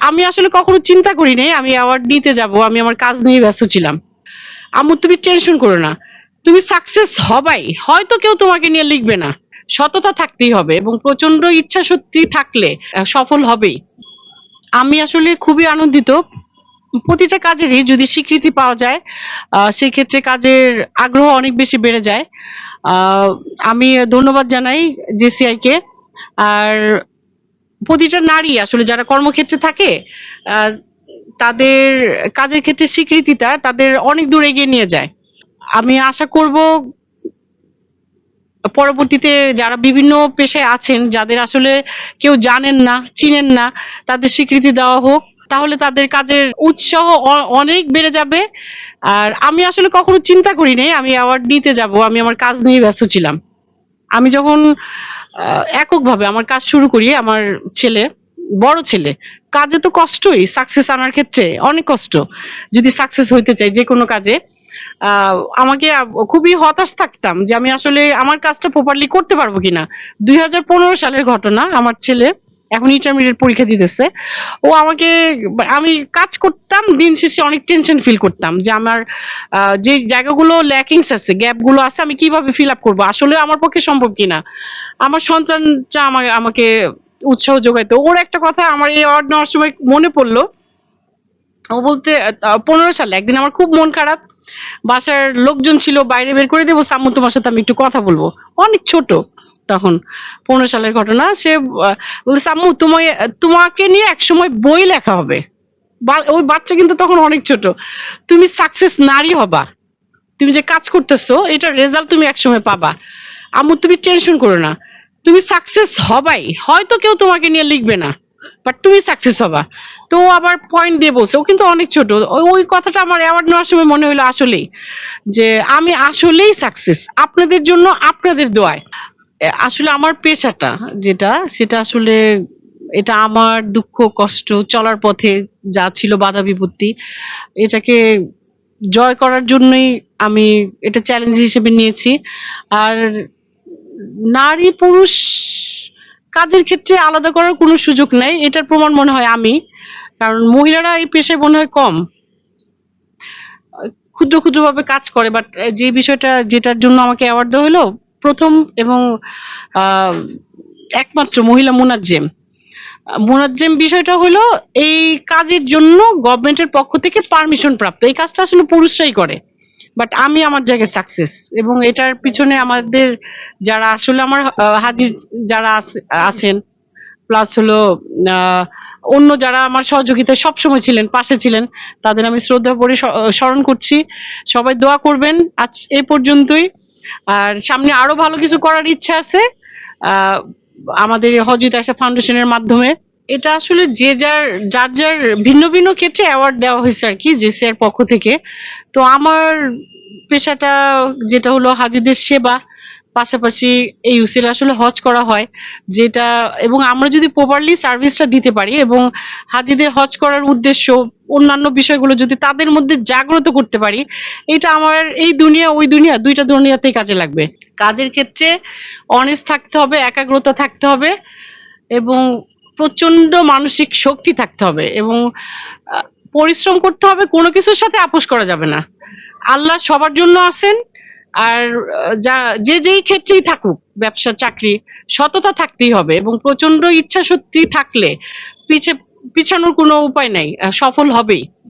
আমি আসলে কখনো চিন্তা করি নাই আমি অ্যাওয়ার্ড নিতে যাব, আমি আমার কাজ নিয়ে ব্যস্ত ছিলাম। আম্মু, তুমি টেনশন করো না। তুমি সাকসেস হবাই, হয়তো কেউ তোমাকে নিয়ে লিখবে না। সততা থাকতেই হবে এবং প্রচণ্ড ইচ্ছা শক্তি থাকলে সফল হবেই। আমি আসলে খুবই আনন্দিত। প্রতিটা কাজেরই যদি স্বীকৃতি পাওয়া যায় সেক্ষেত্রে কাজের আগ্রহ অনেক বেশি বেড়ে যায়। আমি ধন্যবাদ জানাই জেসিআই কে। আর প্রতিটা নারী আসলে যারা কর্মক্ষেত্রে থাকে তাদের কাজের ক্ষেত্রে স্বীকৃতিটা তাদের অনেক দূর এগিয়ে নিয়ে যায়। আমি আশা করব পরবর্তীতে যারা বিভিন্ন পেশায় আছেন, যাদের আসলে কেউ জানেন না, চিনেন না, তাদের স্বীকৃতি দেওয়া হোক, তাহলে তাদের কাজের উৎসাহ অনেক বেড়ে যাবে। আর আমি আসলে কখনো চিন্তা করি নাই, আমি অ্যাওয়ার্ড নিতে যাব, আমি আমার কাজ নিয়ে ব্যস্ত ছিলাম। আমি যখন এককভাবে আমার কাজ শুরু করি, আমার ছেলে, বড় ছেলে। কাজে তো কষ্টই সাকসেস আনার ক্ষেত্রে অনেক কষ্ট। যদি সাকসেস হইতে চাই যে কোনো কাজে আমাকে খুবই হতাশ থাকতাম যে আমি আসলে আমার কাজটা প্রপারলি করতে পারব কিনা। দুই হাজার পনেরো সালের ঘটনা, আমার ছেলে এখন ইন্টারমিডিয়েট পরীক্ষা দিতেছে। ও আমাকে, আমি কাজ করতাম, দিন শেষে অনেক টেনশন ফিল করতাম যে আমার যে জায়গাগুলো ল্যাকিংস আছে গ্যাপগুলো আছে, আমি কীভাবে ফিল আপ করব? আসলে আমার পক্ষে সম্ভব কিনা? আমার সন্তানটা আমার আমাকে উৎসাহ যোগাইতো। ওর একটা কথা, আমার এই অ্যাওয়ার্ড নেওয়ার সময় মনে পড়ল। ও বলতে পনেরো সালে, একদিন আমার খুব মন খারাপ। বাসার লোকজন ছিল, বাইরে বের করে দেবো, সাম্মু তোমার সাথে আমি একটু কথা বলব। অনেক ছোট। তখন পনেরো সালের ঘটনা, সে বলছে সাম্মু তোমায়, তোমাকে নিয়ে একসময় বই লেখা হবে। ওই বাচ্চা কিন্তু তখন অনেক ছোট। তুমি সাকসেস নারী হবা। তুমি যে কাজ করতেছো, এটার রেজাল্ট তুমি একসময় পাবা। আম্মু, তুমি টেনশন করো না। তুমি সাকসেস হবাই। হয়তো কেউ তোমাকে নিয়ে লিখবে না বাট তুমি সাকসেস হবা। তো আবার পয়েন্ট দিয়ে বলছে, ও কিন্তু অনেক ছোট। ওই- কথাটা আমার অ্যাওয়ার্ড নেওয়ার সময় মনে হলো আসলেই, যে, আমি আসলেই সাকসেস আপনাদের জন্য আপনাদের দোয়ায়। আসলে আমার পেশাটা যেটা, সেটা আসলে এটা আমার দুঃখ, কষ্ট চলার পথে যা ছিল বাধা বিপত্তি, এটাকে জয় করার জন্যই আমি এটা চ্যালেঞ্জ হিসেবে নিয়েছি। আর নারী পুরুষ কাজের ক্ষেত্রে আলাদা করার কোনো সুযোগ নাই, এটার প্রমাণ মনে হয় আমি। কারণ মহিলারা এই পেশায় মনে হয় কম। ক্ষুদ্র ক্ষুদ্র ভাবে কাজ করে বাট যে বিষয়টা যেটার জন্য আমাকে অ্যাওয়ার্ড দেওয়া হলো প্রথম এবং একমাত্র মহিলা মোনাজ্জেম। মোনাজ্জেম বিষয়টা হলো এই কাজের জন্য গভর্নমেন্টের পক্ষ থেকে পারমিশন প্রাপ্ত। এই কাজটা আসলে পুরুষরাই করে বাট আমি আমার জায়গায় সাকসেস এবং এটার পিছনে আমাদের যারা আসলে আমার হাজি যারা আছে- আছেন প্লাস হলো অন্য যারা আমার সহযোগিতায় সবসময় ছিলেন, পাশে ছিলেন, তাদের আমি শ্রদ্ধা করে স্মরণ করছি। সবাই দোয়া করবেন। আজ এই পর্যন্তই। আর সামনে আরও ভালো কিছু করার ইচ্ছা আছে আমাদের হজিত আশা ফাউন্ডেশনের মাধ্যমে। এটা আসলে যে যার যার যার ভিন্ন ভিন্ন ক্ষেত্রে অ্যাওয়ার্ড দেওয়া হয়েছে আর কি জেসিআর পক্ষ থেকে। তো আমার পেশাটা যেটা হলো হাজিদের সেবা পাশাপাশি এই ইউসিল আসলে হজ করা হয়, যেটা এবং আমরা যদি প্রপারলি সার্ভিসটা দিতে পারি এবং হাজিদের হজ করার উদ্দেশ্য, অন্যান্য বিষয়গুলো যদি তাদের মধ্যে জাগ্রত করতে পারি, এটা আমার এই দুনিয়া, ওই দুনিয়া, দুইটা দুনিয়াতেই কাজে লাগবে। কাজের ক্ষেত্রে অনেস্ট থাকতে হবে, একাগ্রতা থাকতে হবে এবং প্রচণ্ড মানসিক শক্তি থাকতে হবে এবং পরিশ্রম করতে হবে, কোনো কিছুর সাথে আপোষ করা যাবে না। আল্লাহ সবার জন্য আছেন আর যা, যে যেই ক্ষেত্রেই থাকুক, ব্যবসা, চাকরি, সততা থাকতেই হবে এবং প্রচণ্ড ইচ্ছা শক্তি থাকলে পিছে, পিছানোর কোনো উপায় নাই সফল হবেই।